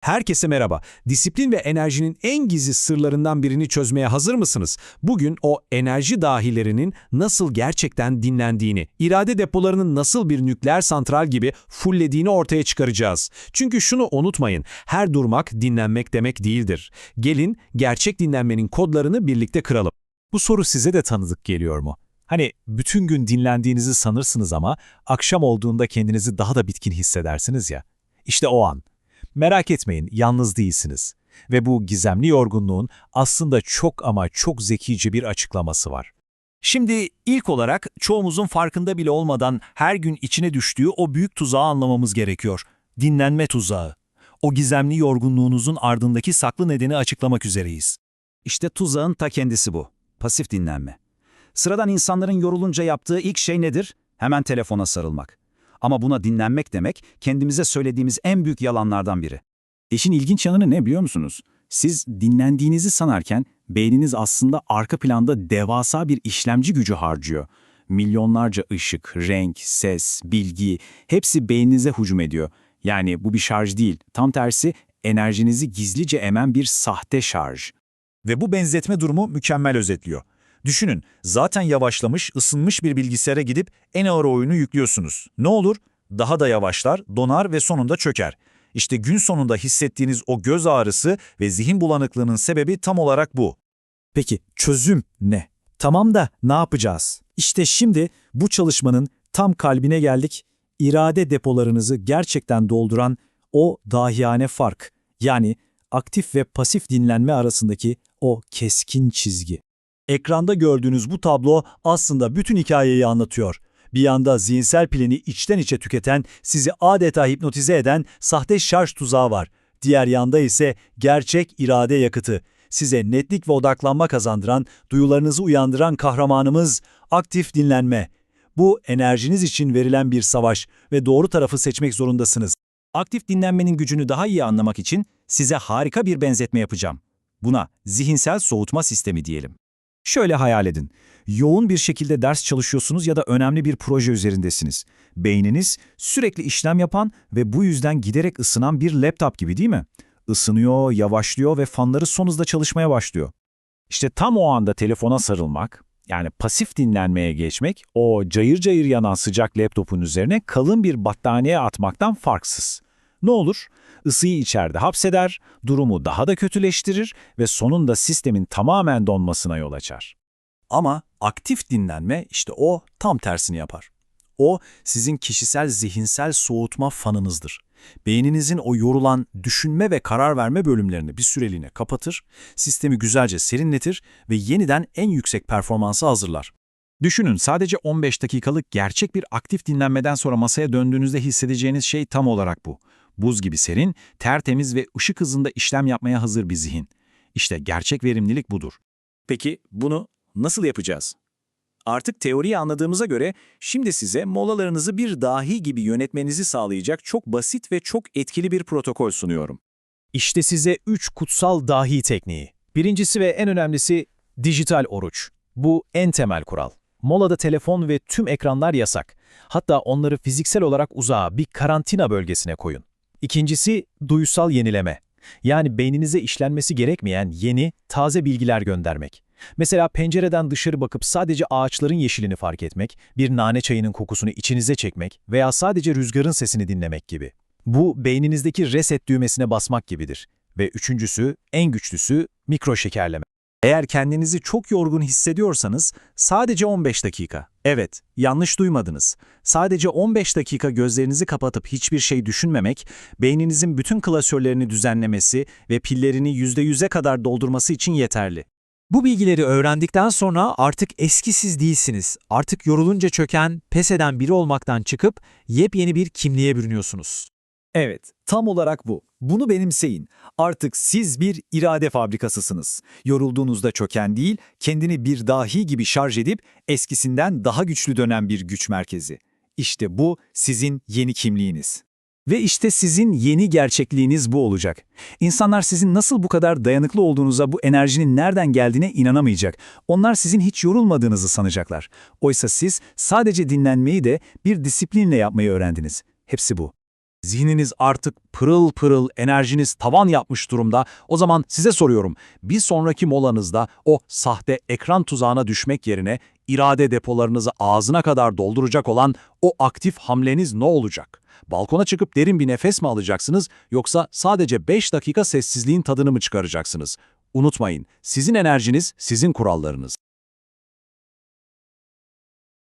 Herkese merhaba. Disiplin ve enerjinin en gizli sırlarından birini çözmeye hazır mısınız? Bugün o enerji dahilerinin nasıl gerçekten dinlendiğini, irade depolarının nasıl bir nükleer santral gibi fullediğini ortaya çıkaracağız. Çünkü şunu unutmayın, her durmak dinlenmek demek değildir. Gelin gerçek dinlenmenin kodlarını birlikte kıralım. Bu soru size de tanıdık geliyor mu? Hani bütün gün dinlendiğinizi sanırsınız ama akşam olduğunda kendinizi daha da bitkin hissedersiniz ya. İşte o an. Merak etmeyin, yalnız değilsiniz. Ve bu gizemli yorgunluğun aslında çok ama çok zekice bir açıklaması var. Şimdi ilk olarak çoğumuzun farkında bile olmadan her gün içine düştüğü o büyük tuzağı anlamamız gerekiyor. Dinlenme tuzağı. O gizemli yorgunluğunuzun ardındaki saklı nedeni açıklamak üzereyiz. İşte tuzağın ta kendisi bu. Pasif dinlenme. Sıradan insanların yorulunca yaptığı ilk şey nedir? Hemen telefona sarılmak. Ama buna dinlenmek demek kendimize söylediğimiz en büyük yalanlardan biri. İşin ilginç yanı ne biliyor musunuz? Siz dinlendiğinizi sanarken beyniniz aslında arka planda devasa bir işlemci gücü harcıyor. Milyonlarca ışık, renk, ses, bilgi hepsi beyninize hücum ediyor. Yani bu bir şarj değil, tam tersi enerjinizi gizlice emen bir sahte şarj. Ve bu benzetme durumu mükemmel özetliyor. Düşünün, zaten yavaşlamış, ısınmış bir bilgisayara gidip en ağır oyunu yüklüyorsunuz. Ne olur? Daha da yavaşlar, donar ve sonunda çöker. İşte gün sonunda hissettiğiniz o göz ağrısı ve zihin bulanıklığının sebebi tam olarak bu. Peki çözüm ne? Tamam da ne yapacağız? İşte şimdi bu çalışmanın tam kalbine geldik. İrade depolarınızı gerçekten dolduran o dahiyane fark. Yani aktif ve pasif dinlenme arasındaki o keskin çizgi. Ekranda gördüğünüz bu tablo aslında bütün hikayeyi anlatıyor. Bir yanda zihinsel pilini içten içe tüketen, sizi adeta hipnotize eden sahte şarj tuzağı var. Diğer yanda ise gerçek irade yakıtı. Size netlik ve odaklanma kazandıran, duyularınızı uyandıran kahramanımız aktif dinlenme. Bu enerjiniz için verilen bir savaş ve doğru tarafı seçmek zorundasınız. Aktif dinlenmenin gücünü daha iyi anlamak için size harika bir benzetme yapacağım. Buna zihinsel soğutma sistemi diyelim. Şöyle hayal edin. Yoğun bir şekilde ders çalışıyorsunuz ya da önemli bir proje üzerindesiniz. Beyniniz sürekli işlem yapan ve bu yüzden giderek ısınan bir laptop gibi değil mi? Isınıyor, yavaşlıyor ve fanları son hızda çalışmaya başlıyor. İşte tam o anda telefona sarılmak, yani pasif dinlenmeye geçmek, o cayır cayır yanan sıcak laptopun üzerine kalın bir battaniye atmaktan farksız. Ne olur? Isıyı içeride hapseder, durumu daha da kötüleştirir ve sonunda sistemin tamamen donmasına yol açar. Ama aktif dinlenme işte o tam tersini yapar. O sizin kişisel zihinsel soğutma fanınızdır. Beyninizin o yorulan düşünme ve karar verme bölümlerini bir süreliğine kapatır, sistemi güzelce serinletir ve yeniden en yüksek performansı hazırlar. Düşünün sadece 15 dakikalık gerçek bir aktif dinlenmeden sonra masaya döndüğünüzde hissedeceğiniz şey tam olarak bu. Buz gibi serin, tertemiz ve ışık hızında işlem yapmaya hazır bir zihin. İşte gerçek verimlilik budur. Peki bunu nasıl yapacağız? Artık teoriyi anladığımıza göre şimdi size molalarınızı bir dahi gibi yönetmenizi sağlayacak çok basit ve çok etkili bir protokol sunuyorum. İşte size üç kutsal dahi tekniği. Birincisi ve en önemlisi dijital oruç. Bu en temel kural. Molada telefon ve tüm ekranlar yasak. Hatta onları fiziksel olarak uzağa bir karantina bölgesine koyun. İkincisi duysal yenileme. Yani beyninize işlenmesi gerekmeyen yeni, taze bilgiler göndermek. Mesela pencereden dışarı bakıp sadece ağaçların yeşilini fark etmek, bir nane çayının kokusunu içinize çekmek veya sadece rüzgarın sesini dinlemek gibi. Bu beyninizdeki reset düğmesine basmak gibidir. Ve üçüncüsü, en güçlüsü mikro şekerleme. Eğer kendinizi çok yorgun hissediyorsanız sadece 15 dakika. Evet, yanlış duymadınız. Sadece 15 dakika gözlerinizi kapatıp hiçbir şey düşünmemek, beyninizin bütün klasörlerini düzenlemesi ve pillerini %100'e kadar doldurması için yeterli. Bu bilgileri öğrendikten sonra artık eskisiz değilsiniz. Artık yorulunca çöken, pes eden biri olmaktan çıkıp yepyeni bir kimliğe bürünüyorsunuz. Evet, tam olarak bu. Bunu benimseyin. Artık siz bir irade fabrikasısınız. Yorulduğunuzda çöken değil, kendini bir dahi gibi şarj edip eskisinden daha güçlü dönen bir güç merkezi. İşte bu sizin yeni kimliğiniz. Ve işte sizin yeni gerçekliğiniz bu olacak. İnsanlar sizin nasıl bu kadar dayanıklı olduğunuza, bu enerjinin nereden geldiğine inanamayacak. Onlar sizin hiç yorulmadığınızı sanacaklar. Oysa siz sadece dinlenmeyi de bir disiplinle yapmayı öğrendiniz. Hepsi bu. Zihniniz artık pırıl pırıl, enerjiniz tavan yapmış durumda. O zaman size soruyorum, bir sonraki molanızda o sahte ekran tuzağına düşmek yerine irade depolarınızı ağzına kadar dolduracak olan o aktif hamleniz ne olacak? Balkona çıkıp derin bir nefes mi alacaksınız yoksa sadece 5 dakika sessizliğin tadını mı çıkaracaksınız? Unutmayın, sizin enerjiniz sizin kurallarınız.